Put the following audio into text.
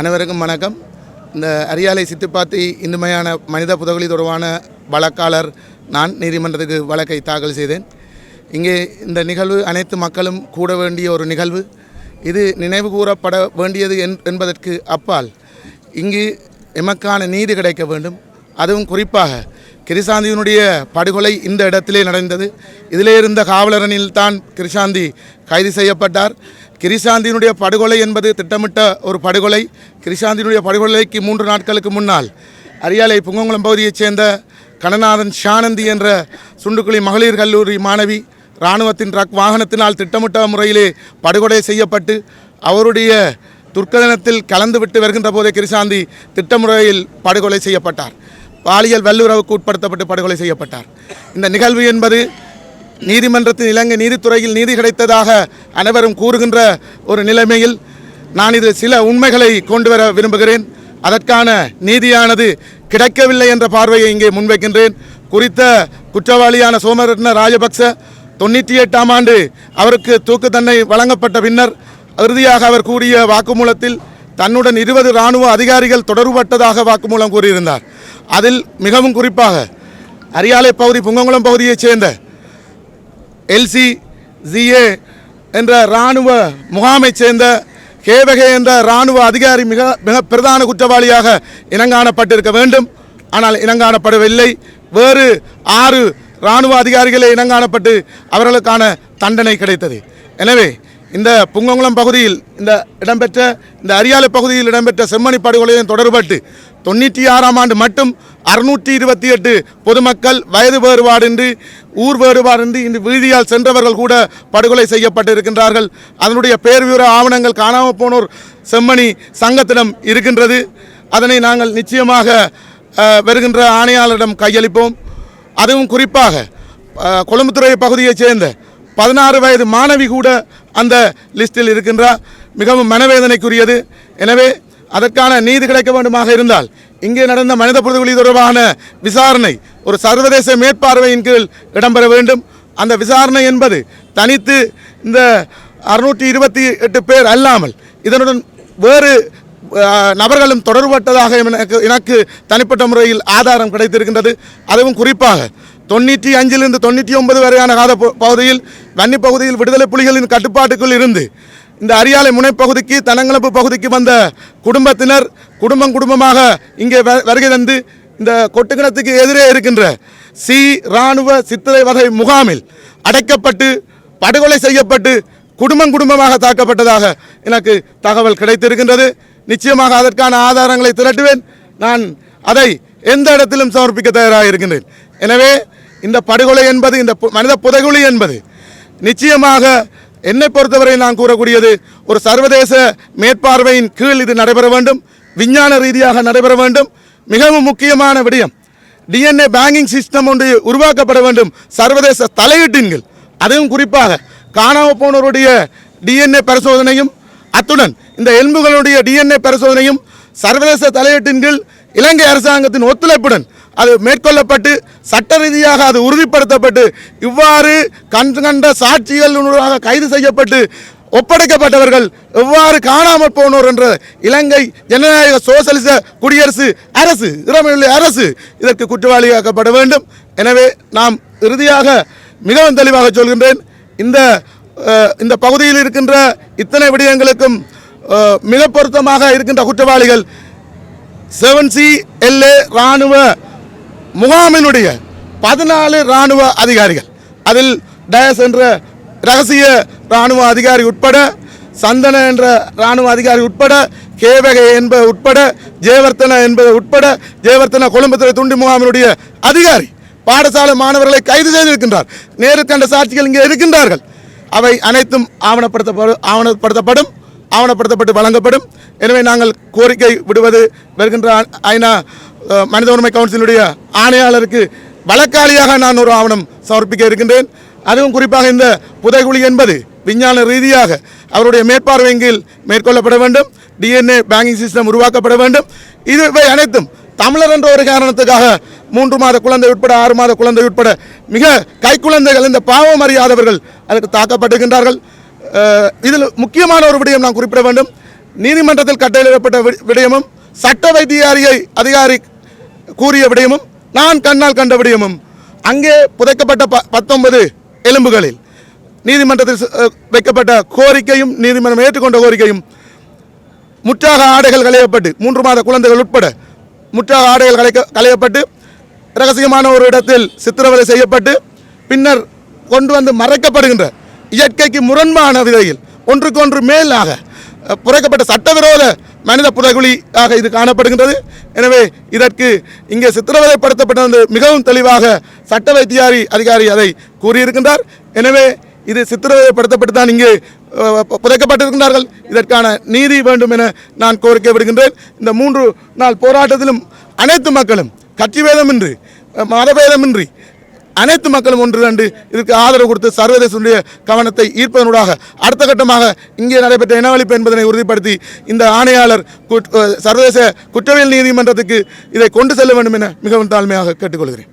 அனைவருக்கும் வணக்கம். இந்த அரியாலை சித்துப்பாத்தி இந்துமையான மனித புதகுலி தொடர்பான வழக்காளர் நான் நீதிமன்றத்துக்கு வழக்கை தாக்கல் செய்தேன். இங்கே இந்த நிகழ்வு அனைத்து மக்களும் கூட வேண்டிய ஒரு நிகழ்வு. இது நினைவு கூறப்பட வேண்டியது என் என்பதற்கு அப்பால் இங்கு எமக்கான நீதி கிடைக்க வேண்டும். அதுவும் குறிப்பாக கிருஷாந்தியினுடைய படுகொலை இந்த இடத்திலே நடந்தது. இதிலே இருந்த காவலரனில் தான் கிருஷாந்தி கைது செய்யப்பட்டார். கிரிசாந்தியினுடைய படுகொலை என்பது திட்டமிட்ட ஒரு படுகொலை. கிரிசாந்தியினுடைய படுகொலைக்கு மூன்று நாட்களுக்கு முன்னால் அரியாலை புங்கங்குளம் பகுதியைச் சேர்ந்த கணநாதன் ஷானந்தி என்ற சுண்டுக்குழி மகளிர் கல்லூரி மாணவி இராணுவத்தின் ட்ரக் வாகனத்தினால் திட்டமிட்ட முறையிலே படுகொலை செய்யப்பட்டு அவருடைய துர்க்கதனத்தில் கலந்துவிட்டு வருகின்ற போதே கிரிசாந்தி திட்டமுறையில் படுகொலை செய்யப்பட்டார். பாலியல் வல்லுறவுக்கு உட்படுத்தப்பட்டு படுகொலை செய்யப்பட்டார். இந்த நிகழ்வு என்பது நீதிமன்றத்தின் இலங்கை நீதித்துறையில் நீதி கிடைத்ததாக அனைவரும் கூறுகின்ற ஒரு நிலைமையில் நான் இது சில உண்மைகளை கொண்டு வர விரும்புகிறேன். அதற்கான நீதியானது கிடைக்கவில்லை என்ற பார்வையை இங்கே முன்வைக்கின்றேன். குறித்த குற்றவாளியான சோமரத்ன ராஜபக்ச தொண்ணூற்றி எட்டாம் ஆண்டு அவருக்கு தூக்கு தண்டனை வழங்கப்பட்ட பின்னர் இறுதியாக அவர் கூறிய வாக்குமூலத்தில் தன்னுடன் இருபது இராணுவ அதிகாரிகள் தொடர்பட்டதாக வாக்குமூலம் கூறியிருந்தார். அதில் மிகவும் குறிப்பாக அரியாலை பகுதி புங்கங்குளம் பகுதியைச் சேர்ந்த எல்சி ஜிஏ என்ற இராணுவ முகாமைச் சேர்ந்த கேவகே என்ற இராணுவ அதிகாரி மிக மிக பிரதான குற்றவாளியாக இனங்காணப்பட்டிருக்க வேண்டும். ஆனால் இனங்காணப்படவில்லை. வேறு ஆறு இராணுவ அதிகாரிகளே இனங்காணப்பட்டு அவர்களுக்கான தண்டனை கிடைத்தது. எனவே இந்த புங்கங்குளம் பகுதியில் இந்த இடம்பெற்ற இந்த அரியாலை பகுதியில் இடம்பெற்ற செம்மணி படுகொலையும் தொடர்பட்டு தொண்ணூற்றி ஆறாம் ஆண்டு மட்டும் அறுநூற்றி இருபத்தி எட்டு பொதுமக்கள் வயது வேறுபாடின்றி ஊர் வேறுபாடின்றி இந்த வீதியால் சென்றவர்கள் கூட படுகொலை செய்யப்பட்டிருக்கின்றார்கள். அதனுடைய பேர் ஆவணங்கள் காணாமல் போனோர் செம்மணி சங்கத்திடம் இருக்கின்றது. அதனை நாங்கள் நிச்சயமாக வருகின்ற ஆணையாளரிடம் கையளிப்போம். அதுவும் குறிப்பாக கொழும்புத்துறை பகுதியைச் சேர்ந்த பதினாறு வயது மாணவி கூட அந்த லிஸ்டில் இருக்கின்றார் மிகவும் மனவேதனைக்குரியது. எனவே அதற்கான நீதி கிடைக்க வேண்டுமாக இருந்தால் இங்கே நடந்த மனித புரிதொலி தொடர்பான விசாரணை ஒரு சர்வதேச மேற்பார்வையின் கீழ் இடம்பெற வேண்டும். அந்த விசாரணை என்பது தனித்து இந்த அறுநூற்றி இருபத்தி எட்டு பேர் அல்லாமல் இதனுடன் வேறு நபர்களும் தொடர்பட்டதாக எனக்கு எனக்கு தனிப்பட்ட முறையில் ஆதாரம் கிடைத்திருக்கின்றது. அதுவும் குறிப்பாக தொண்ணூற்றி அஞ்சிலிருந்து தொண்ணூற்றி ஒன்பது வரையான கால ப- பகுதியில் வன்னி பகுதியில் விடுதலை புலிகளின் கட்டுப்பாட்டுக்குள் இருந்து இந்த அரியாலை முனைப்பகுதிக்கு தனங்களப்பு பகுதிக்கு வந்த குடும்பத்தினர் குடும்பம் குடும்பமாக இங்கே வ- வருகை தந்து இந்த கொட்டுக்கிணத்துக்கு எதிரே இருக்கின்ற சி இராணுவ சித்திரை வகை முகாமில் அடைக்கப்பட்டு படுகொலை செய்யப்பட்டு குடும்பம் குடும்பமாக தாக்கப்பட்டதாக எனக்கு தகவல் கிடைத்திருக்கின்றது. நிச்சயமாக அதற்கான ஆதாரங்களை திரட்டுவேன். நான் அதை எந்த இடத்திலும் சமர்ப்பிக்க தயாராக இருக்கின்றேன். எனவே இந்த படுகொலை என்பது இந்த பு- மனித புதைகுழி என்பது நிச்சயமாக என்னை பொறுத்தவரை நான் கூறக்கூடியது ஒரு சர்வதேச மேற்பார்வையின் கீழ் இது நடைபெற வேண்டும். விஞ்ஞான ரீதியாக நடைபெற வேண்டும். மிகவும் முக்கியமான விடயம் டிஎன்ஏ பேங்கிங் சிஸ்டம் ஒன்று உருவாக்கப்பட வேண்டும். சர்வதேச தலையீட்டின் கீழ். அதுவும் குறிப்பாக காணாமல் போனோருடைய டிஎன்ஏ பரிசோதனையும் அத்துடன் இந்த எலும்புகளுடைய டிஎன்ஏ பரிசோதனையும் சர்வதேச தலையீட்டின் கீழ் இலங்கை அரசாங்கத்தின் ஒத்துழைப்புடன் அது மேற்கொள்ளப்பட்டு சட்ட ரீதியாக அது உறுதிப்படுத்தப்பட்டு இவ்வாறு கண் கண்ட சாட்சிகள் கைது செய்யப்பட்டு ஒப்படைக்கப்பட்டவர்கள் எவ்வாறு காணாமல் போனோர் என்ற இலங்கை ஜனநாயக சோசலிச குடியரசு அரசு இறமையுள்ள அரசு இதற்கு குற்றவாளியாக்கப்பட வேண்டும். எனவே நாம் இறுதியாக மிகவும் தெளிவாக சொல்கின்றேன். இந்த இந்த பகுதியில் இருக்கின்ற இத்தனை விடயங்களுக்கும் மிக பொருத்தமாக இருக்கின்ற குற்றவாளிகள் செவன் சி எல்ஏ இராணுவ முகாமினுடைய பதினாலு இராணுவ அதிகாரிகள். அதில் டயஸ் என்ற ரகசிய இராணுவ அதிகாரி உட்பட சந்தன என்ற இராணுவ அதிகாரி உட்பட கேவகை என்பது உட்பட ஜெயவர்த்தன என்பது உட்பட ஜெயவர்த்தன கொழும்புத்துறை துண்டி முகாமினுடைய அதிகாரி பாடசாலை மாணவர்களை கைது செய்திருக்கின்றார். நேரு கண்ட சாட்சிகள் இங்கே இருக்கின்றார்கள். அவை அனைத்தும் ஆவணப்படுத்தப்படும் ஆவணப்படுத்தப்படும் ஆவணப்படுத்தப்பட்டு வழங்கப்படும். எனவே நாங்கள் கோரிக்கை விடுவது வருகின்ற ஐநா மனித உரிமை கவுன்சிலுடைய ஆணையாளருக்கு வழக்காளியாக நான் ஒரு ஆவணம் சமர்ப்பிக்க இருக்கின்றேன். அதுவும் குறிப்பாக இந்த புதைகுழி என்பது விஞ்ஞான ரீதியாக அவருடைய மேற்பார்வையின் கீழ் மேற்கொள்ளப்பட வேண்டும். டிஎன்ஏ பேங்கிங் சிஸ்டம் உருவாக்கப்பட வேண்டும். இவை அனைத்தும் தமிழர் என்ற ஒரு காரணத்துக்காக மூன்று மாத குழந்தை உட்பட ஆறு மாத குழந்தை உட்பட மிக கைக்குழந்தைகள் இந்த பாவம் அறியாதவர்கள் அதற்கு தாக்கப்பட்டிருக்கின்றார்கள். இதில் முக்கியமான ஒரு விடயம் நான் குறிப்பிட வேண்டும். நீதிமன்றத்தில் கட்டளையிடப்பட்ட வி- விடயமும் சட்ட வைத்தியாரியை அதிகாரி கூறிய விடயமும் நான் கண்ணால் கண்ட விடயமும் அங்கே புதைக்கப்பட்ட ப பத்தொன்பது எலும்புகளில் நீதிமன்றத்தில் வைக்கப்பட்ட கோரிக்கையும் நீதிமன்றம் ஏற்றுக்கொண்ட கோரிக்கையும் முற்றாக ஆடைகள் களையப்பட்டு மூன்று மாத குழந்தைகள் உட்பட முற்றாக ஆடைகள் கலைக்க களையப்பட்டு ரகசியமான ஒரு இடத்தில் சித்திரவதை செய்யப்பட்டு பின்னர் கொண்டு வந்து மறைக்கப்படுகின்ற இயற்கைக்கு முரண்பான விதையில் ஒன்றுக்கொன்று மேலாக புரைக்கப்பட்ட புதைக்கப்பட்ட சட்டவிரோத மனித புதைகுழியாக இது காணப்படுகின்றது. எனவே இதற்கு இங்கே சித்திரவதைப்படுத்தப்பட்டது மிகவும் தெளிவாக சட்ட வைத்தியாரி அதிகாரி அதை கூறியிருக்கின்றார். எனவே இது சித்திரவதைப்படுத்தப்பட்டு தான் இங்கே புதைக்கப்பட்டிருக்கின்றார்கள். இதற்கான நீதி வேண்டும் என நான் கோரிக்கை விடுகின்றேன். இந்த மூன்று நாள் போராட்டத்திலும் அனைத்து மக்களும் கட்சி வேதமின்றி மதபேதமின்றி அனைத்து மக்களும் ஒன்று கண்டு இதற்கு ஆதரவு கொடுத்து சர்வதேசனுடைய கவனத்தை ஈர்ப்பதனூடாக அடுத்த கட்டமாக இங்கே நடைபெற்ற இனவழிப்பு என்பதனை உறுதிப்படுத்தி இந்த ஆணையாளர் குட்- சர்வதேச குற்றவியல் நீதிமன்றத்துக்கு இதை கொண்டு செல்ல வேண்டும் என மிகவும் தாழ்மையாக கேட்டுக்கொள்கிறேன்.